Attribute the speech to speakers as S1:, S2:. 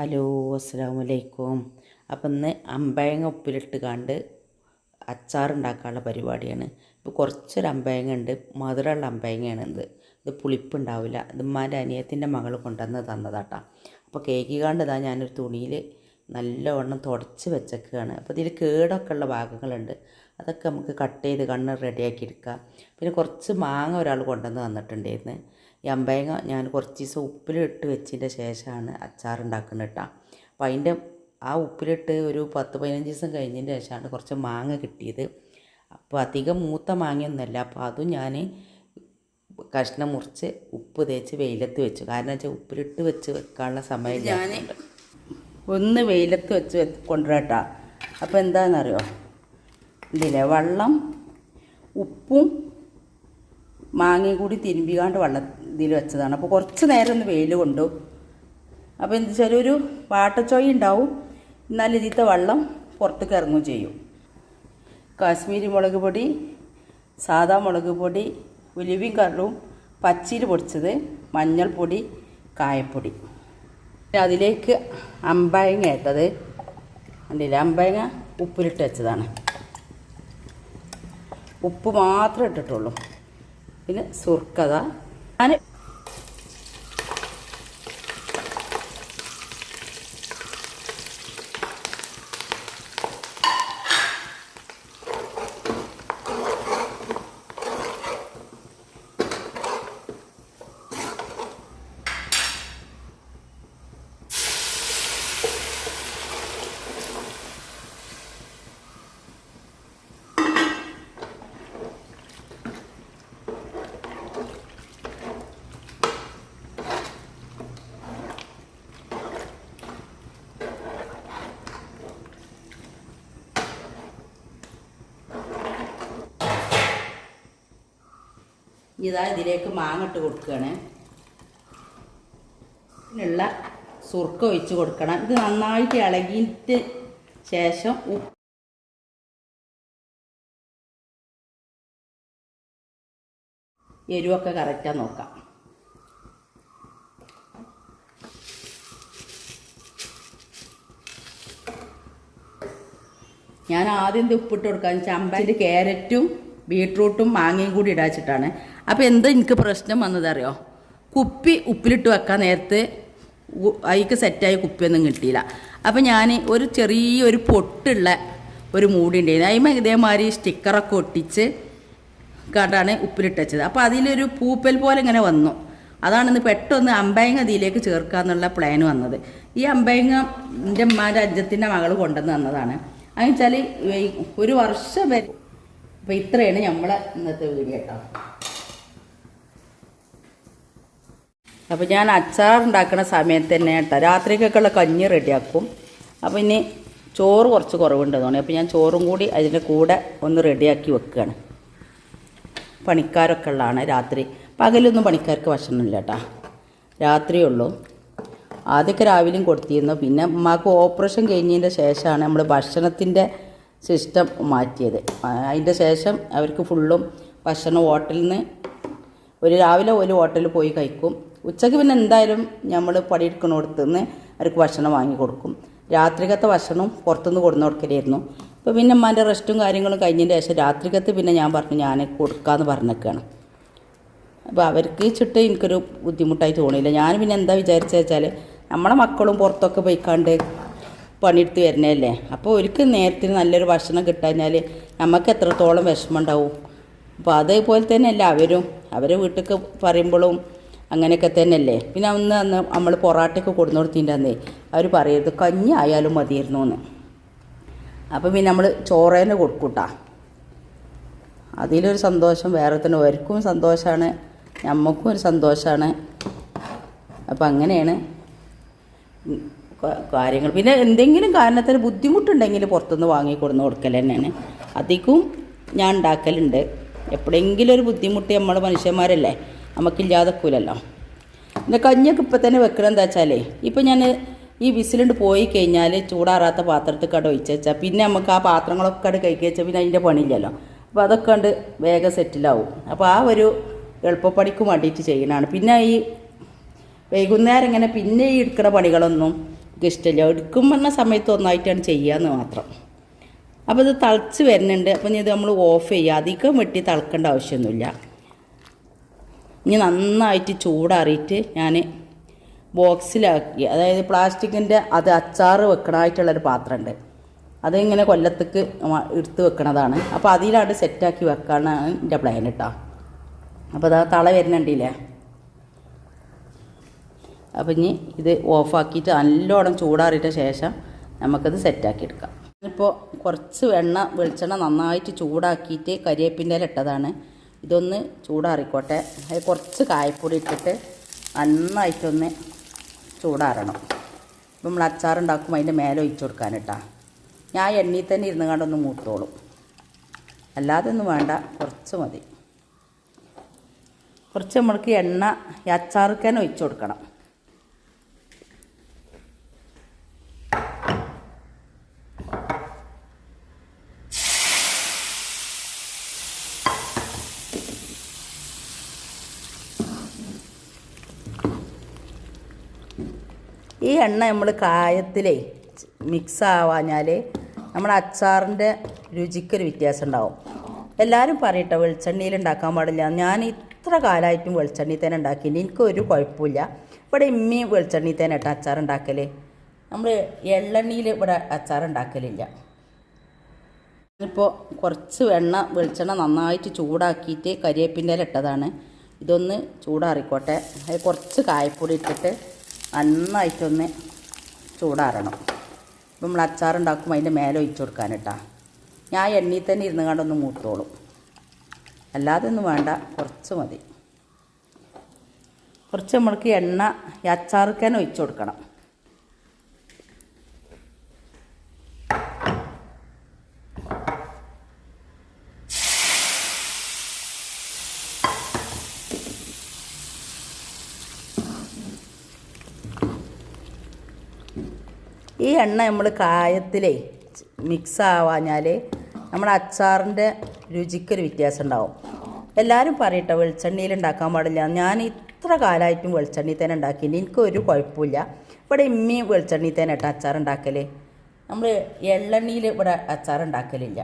S1: Hello അസ്സാം വലൈക്കും അപ്പം ഇന്ന് അമ്പയങ്ങ ഉപ്പിലിട്ട് കണ്ട് അച്ചാറുണ്ടാക്കാനുള്ള പരിപാടിയാണ്. ഇപ്പോൾ കുറച്ചൊരു അമ്പയങ്ങ ഉണ്ട് മധുരമുള്ള അമ്പയങ്ങയാണ് ഇത്. ഇത് പുളിപ്പുണ്ടാവില്ല. ഇത് ഉമ്മാന്റെ അനിയത്തിന്റെ മകൾ കൊണ്ടുവന്ന് തന്നതാട്ടാ. അപ്പോൾ കേക്ക് കണ്ട് ഇതാ ഞാനൊരു തുണിയിൽ നല്ലവണ്ണം തുടച്ച് വെച്ചേക്കുകയാണ് അപ്പോൾ ഇതിൽ കേടൊക്കെ ഉള്ള ഭാഗങ്ങളുണ്ട്. അതൊക്കെ നമുക്ക് കട്ട് ചെയ്ത് കണ്ണ് റെഡിയാക്കി എടുക്കാം. പിന്നെ കുറച്ച് മാങ്ങ ഒരാൾ കൊണ്ടുവന്ന് തന്നിട്ടുണ്ടായിരുന്നു. ഈ അമ്പയങ്ങ ഞാൻ കുറച്ച് ദിവസം ഉപ്പിലിട്ട് വെച്ചതിന്റെ ശേഷമാണ് അച്ചാർ ഉണ്ടാക്കുന്നത് കേട്ടോ അപ്പോൾ അതിന്റെ ആ ഉപ്പിലിട്ട് ഒരു പത്ത് പതിനഞ്ച് ദിവസം കഴിഞ്ഞതിന്റെ ശേഷമാണ് കുറച്ച് മാങ്ങ കിട്ടിയത്. അപ്പോൾ അധികം മൂത്ത മാങ്ങയൊന്നുമല്ല അപ്പോൾ അതും ഞാൻ കഷ്ണം മുറിച്ച് ഉപ്പ് തേച്ച് വെയിലത്ത് വെച്ചു. കാരണം വെച്ചാൽ ഉപ്പിലിട്ട് വെച്ച് വെക്കാനുള്ള സമയം ഞാൻ ഒന്ന് വെയിലത്ത് വെച്ച് കൊണ്ടുവരട്ടാ അപ്പോൾ എന്താണെന്നറിയോ ഇതിലെ വെള്ളം ഉപ്പും മാങ്ങയും കൂടി തിരുമ്പിക്കാണ്ട് വെള്ളം ഇതിൽ വെച്ചതാണ്. അപ്പോൾ കുറച്ച് നേരം ഒന്ന് വെയിൽ കൊണ്ടു. അപ്പോൾ എന്താ വെച്ചാൽ ഒരു വാട്ടച്ചോയ ഉണ്ടാവും. എന്നാൽ ഇതിത്തെ വെള്ളം പുറത്തേക്ക് ഇറങ്ങുകയും ചെയ്യും. കാശ്മീരി മുളക് പൊടി സാദാ മുളക് പൊടി ഉലുവിയും കറും പച്ചീര് പൊടിച്ചത് മഞ്ഞൾപ്പൊടി കായപ്പൊടി. അതിലേക്ക് അമ്പയങ്ങ ഇട്ടത്. അല്ല അമ്പയങ്ങ ഉപ്പിലിട്ട് വെച്ചതാണ്. ഉപ്പ് മാത്രമേ ഇട്ടിട്ടുള്ളൂ. പിന്നെ സുർക്കത. ഞാൻ ഇതാ ഇതിലേക്ക് മാങ്ങ ഇട്ട് കൊടുക്കുകയാണ്. പിന്നുള്ള സുർക്ക ഒഴിച്ച് കൊടുക്കണം. ഇത് നന്നായിട്ട് ഇളകിയിട്ട് ശേഷം ഉപ്പ് എരിവൊക്കെ കറക്റ്റാ നോക്കാം. ഞാൻ ആദ്യം ഇത് ഉപ്പിട്ട് കൊടുക്കാൻ ചമ്പന്റെ ക്യാരറ്റും ബീട്രൂട്ടും മാങ്ങയും കൂടി ഇടാച്ചിട്ടാണ്. അപ്പോൾ എന്താ എനിക്ക് പ്രശ്നം വന്നതറിയോ കുപ്പി ഉപ്പിലിട്ട് വെക്കാൻ നേരത്ത് അതിക്ക് സെറ്റായ കുപ്പിയൊന്നും കിട്ടിയില്ല. അപ്പോൾ ഞാൻ ഒരു ചെറിയൊരു പൊട്ടുള്ള ഒരു മൂടി ഉണ്ടായിരുന്നു. അതിമ ഇതേമാതിരി സ്റ്റിക്കറൊക്കെ ഒട്ടിച്ച് കണ്ടാണ് ഉപ്പിലിട്ട് വെച്ചത്. അപ്പോൾ അതിലൊരു പൂപ്പൽ പോലെ ഇങ്ങനെ വന്നു. അതാണ് ഇന്ന് പെട്ടെന്ന് അമ്പയങ്ങ ഇതിലേക്ക് ചേർക്കാന്നുള്ള പ്ലാൻ വന്നത്. ഈ അമ്പയങ്ങ എന്റെ അമ്മാന്റെ അജ്ജത്തിന്റെ മകൾ കൊണ്ടുവന്ന് തന്നതാണ്. അതെന്ന് വെച്ചാൽ ഒരു വർഷം വരെ അപ്പോൾ ഇത്രയാണ് നമ്മളെ ഇന്നത്തെ വീഡിയോ കേട്ടോ. അപ്പോൾ ഞാൻ അച്ചാർ ഉണ്ടാക്കുന്ന സമയത്ത് തന്നെ കേട്ടോ. രാത്രിക്കൊക്കെയുള്ള കഞ്ഞി റെഡിയാക്കും. അപ്പോൾ ഇനി ചോറ് കുറച്ച് കുറവുണ്ട് തോന്നി. അപ്പോൾ ഞാൻ ചോറും കൂടി അതിന്റെ കൂടെ ഒന്ന് റെഡിയാക്കി വെക്കുകയാണ്. പണിക്കാരൊക്കെ ഉള്ളതാണ് രാത്രി. പകലൊന്നും പണിക്കാർക്ക് ഭക്ഷണമില്ല കേട്ടോ. രാത്രിയേ ഉള്ളൂ. ആദ്യമൊക്കെ രാവിലെയും കൊടുത്തിരുന്നു. പിന്നെ ഉമ്മാക്ക് ഓപ്പറേഷൻ കഴിഞ്ഞതിന്റെ ശേഷമാണ് നമ്മൾ ഭക്ഷണത്തിന്റെ സിസ്റ്റം മാറ്റിയത്. അതിന്റെ ശേഷം അവർക്ക് ഫുള്ളും ഭക്ഷണം ഹോട്ടലിൽ നിന്ന് ഒരു രാവിലെ ഒരു ഹോട്ടലിൽ പോയി കഴിക്കും. ഉച്ചയ്ക്ക് പിന്നെ എന്തായാലും നമ്മൾ പണിയെടുക്കണോടത്ത് നിന്ന് അവർക്ക് ഭക്ഷണം വാങ്ങി കൊടുക്കും. രാത്രികത്തെ ഭക്ഷണം പുറത്തുനിന്ന് കൊടുന്ന് കൊടുക്കലായിരുന്നു. അപ്പോൾ പിന്നെ അമ്മാന്റെ റെസ്റ്റും കാര്യങ്ങളും കഴിഞ്ഞതിന്റെ ശേഷം രാത്രികത്ത് പിന്നെ ഞാൻ പറഞ്ഞു ഞാൻ കൊടുക്കാമെന്ന് പറഞ്ഞേക്കാണ്. അപ്പോൾ അവർക്ക് ചുട്ട് എനിക്കൊരു ബുദ്ധിമുട്ടായി തോന്നിയില്ല. ഞാൻ പിന്നെ എന്താ വിചാരിച്ചത് വെച്ചാൽ നമ്മളെ മക്കളും പുറത്തൊക്കെ പോയിക്കാണ്ട് പണിയെടുത്ത് വരുന്നതല്ലേ അപ്പോൾ ഒരിക്കൽ നേരത്തിന് നല്ലൊരു ഭക്ഷണം കിട്ടാഞ്ഞാൽ നമുക്ക് എത്രത്തോളം വിഷമം ഉണ്ടാവും. അപ്പോൾ അതേപോലെ തന്നെയല്ല അവരും. അവരെ വീട്ടിലേക്ക് പറയുമ്പോഴും അങ്ങനെയൊക്കെ തന്നെയല്ലേ? പിന്നെ അന്ന് അന്ന് നമ്മൾ പൊറാട്ടയൊക്കെ കൊടുന്നു കൊടുത്തിന്റെ അവർ പറയരുത് കഞ്ഞി ആയാലും മതിയായിരുന്നു എന്ന് അപ്പോൾ പിന്നെ നമ്മൾ ചോറേനെ കൊടുക്കൂട്ടാ. അതിലൊരു സന്തോഷം വേറെ തന്നെ അവർക്കും സന്തോഷമാണ് നമുക്കും ഒരു സന്തോഷമാണ് അപ്പം അങ്ങനെയാണ് കാര്യങ്ങൾ. പിന്നെ എന്തെങ്കിലും കാരണത്തിന് ബുദ്ധിമുട്ടുണ്ടെങ്കിൽ പുറത്തുനിന്ന് വാങ്ങി കൊടുന്ന് കൊടുക്കൽ തന്നെയാണ്. അധികവും ഞാൻ ഉണ്ടാക്കലുണ്ട്. എപ്പോഴെങ്കിലും ഒരു ബുദ്ധിമുട്ട് നമ്മൾ മനുഷ്യന്മാരല്ലേ? നമുക്കില്ലാതെക്കൂലല്ലോ. പിന്നെ കഞ്ഞിയൊക്കെ ഇപ്പം തന്നെ വെക്കണം എന്താ വെച്ചാലേ ഇപ്പം ഞാൻ ഈ വിസിലുണ്ട് പോയി കഴിഞ്ഞാൽ ചൂടാറാത്ത പാത്രത്തിൽ കട ഒഴിച്ച് വെച്ചാൽ പിന്നെ നമുക്ക് ആ പാത്രങ്ങളൊക്കെ കണ്ട് കഴിക്കുക വെച്ചാൽ പിന്നെ അതിന്റെ പണിയില്ലല്ലോ. അപ്പോൾ അതൊക്കെ കണ്ട് വേഗം സെറ്റിലാവും. അപ്പോൾ ആ ഒരു എളുപ്പപ്പണിക്ക് വേണ്ടിയിട്ട് ചെയ്യണതാണ് പിന്നെ ഈ വൈകുന്നേരം ഇങ്ങനെ പിന്നെ ഈ എടുക്കുന്ന പണികളൊന്നും ഇഷ്ടമില്ല എടുക്കും പറഞ്ഞ സമയത്ത് ഒന്നായിട്ടാണ് ചെയ്യാമെന്ന് മാത്രം. അപ്പോൾ ഇത് തളച്ച് വരുന്നുണ്ട്. അപ്പം ഇത് നമ്മൾ ഓഫ് ചെയ്യുക അധികം വെട്ടി തിളക്കേണ്ട ആവശ്യമൊന്നുമില്ല. ഇനി നന്നായിട്ട് ചൂടാറിയിട്ട് ഞാൻ ബോക്സിലാക്കി. അതായത് പ്ലാസ്റ്റിക്കിന്റെ അത് അച്ചാറ് വെക്കണമായിട്ടുള്ളൊരു പാത്രമുണ്ട്. അതിങ്ങനെ കൊല്ലത്തേക്ക് എടുത്ത് വെക്കണതാണ്. അപ്പോൾ അതിലാണ്ട് സെറ്റാക്കി വെക്കാനാണ് എന്റെ പ്ലാൻ കേട്ടോ അപ്പോൾ അതാ തള വരുന്നുണ്ടല്ലേ അപ്പം ഇനി ഇത് ഓഫാക്കിയിട്ട് നല്ലോണം ചൂടാറിയിട്ട ശേഷം നമുക്കത് സെറ്റാക്കി എടുക്കാം. ഇപ്പോൾ കുറച്ച് വെണ്ണ വെളിച്ചെണ്ണ നന്നായിട്ട് ചൂടാക്കിയിട്ട് കരിയേപ്പിന്റെ ഇട്ടതാണ്. ഇതൊന്ന് ചൂടാറിക്കോട്ടെ. അത് കുറച്ച് കായപ്പൊടി ഇട്ടിട്ട് നന്നായിട്ടൊന്ന് ചൂടാറണം. ഇപ്പം നമ്മൾ അച്ചാറുണ്ടാക്കുമ്പോൾ അതിന്റെ മേലെ ഒഴിച്ചു കൊടുക്കാൻ കേട്ടോ. ഞാൻ എണ്ണയിൽ തന്നെ ഇരുന്ന് കണ്ടൊന്ന് മൂത്തോളും. അല്ലാതെ ഒന്നും വേണ്ട കുറച്ച് മതി. കുറച്ച് നമ്മൾക്ക് എണ്ണ ഈ അച്ചാറിക്കാൻ ഒഴിച്ചു കൊടുക്കണം. ഈ എണ്ണ നമ്മൾ കായത്തിലേ മിക്സ് ആവാഞ്ഞാൽ നമ്മുടെ അച്ചാറിന്റെ രുചിക്കൊരു വ്യത്യാസം ഉണ്ടാവും എല്ലാവരും പറയട്ടെ വെളിച്ചെണ്ണയിൽ ഉണ്ടാക്കാൻ പാടില്ല. ഞാൻ ഇത്ര കാലമായിട്ടും വെളിച്ചെണ്ണയിൽ തന്നെ ഉണ്ടാക്കിയിട്ട് എനിക്കൊരു കുഴപ്പമില്ല ഇവിടെ ഇമ്മി വെളിച്ചെണ്ണയിൽ തന്നെ കേട്ടോ അച്ചാർ ഉണ്ടാക്കൽ നമ്മൾ എള്ളെണ്ണയിൽ ഇവിടെ അച്ചാർ ഉണ്ടാക്കലില്ല ഇപ്പോൾ കുറച്ച് എണ്ണ വെളിച്ചെണ്ണ നന്നായിട്ട് ചൂടാക്കിയിട്ട് കരിവേപ്പിന്റെ ഇല ഇട്ടതാണ് ഇതൊന്ന് ചൂടാറിക്കോട്ടെ. കുറച്ച് കായപ്പൊടി ഇട്ടിട്ട് നന്നായിട്ടൊന്ന് ചൂടാറണം. ഇപ്പം നമ്മൾ അച്ചാറുണ്ടാക്കുമ്പോൾ അതിന്റെ മേലെ ഒഴിച്ചു കൊടുക്കാൻ കേട്ടോ ഞാൻ എണ്ണയിൽ തന്നെ ഇരുന്ന് കണ്ടൊന്ന് മൂത്തോളും. അല്ലാതെ ഒന്നും വേണ്ട കുറച്ച് മതി. കുറച്ച് നമ്മൾക്ക് എണ്ണ ഈ അച്ചാറിക്കാൻ ഒഴിച്ചു കൊടുക്കണം. എണ്ണ നമ്മൾ കായത്തിലേ മിക്സ് ആവാഞ്ഞാൽ നമ്മുടെ അച്ചാറിന്റെ രുചിക്കൊരു വ്യത്യാസം ഉണ്ടാവും എല്ലാവരും പറയട്ടെ വെളിച്ചെണ്ണയിൽ ഉണ്ടാക്കാൻ പാടില്ല. ഞാൻ ഇത്ര കാലമായിട്ടും വെളിച്ചെണ്ണയിൽ തന്നെ ഉണ്ടാക്കിയിട്ടുണ്ട്. എനിക്കൊരു കുഴപ്പമില്ല. ഇവിടെ ഇമ്മയും വെളിച്ചെണ്ണയിൽ തന്നെ ഇട്ട അച്ചാർ ഉണ്ടാക്കൽ നമ്മൾ എള്ളെണ്ണയിൽ ഇവിടെ അച്ചാർ ഉണ്ടാക്കലില്ല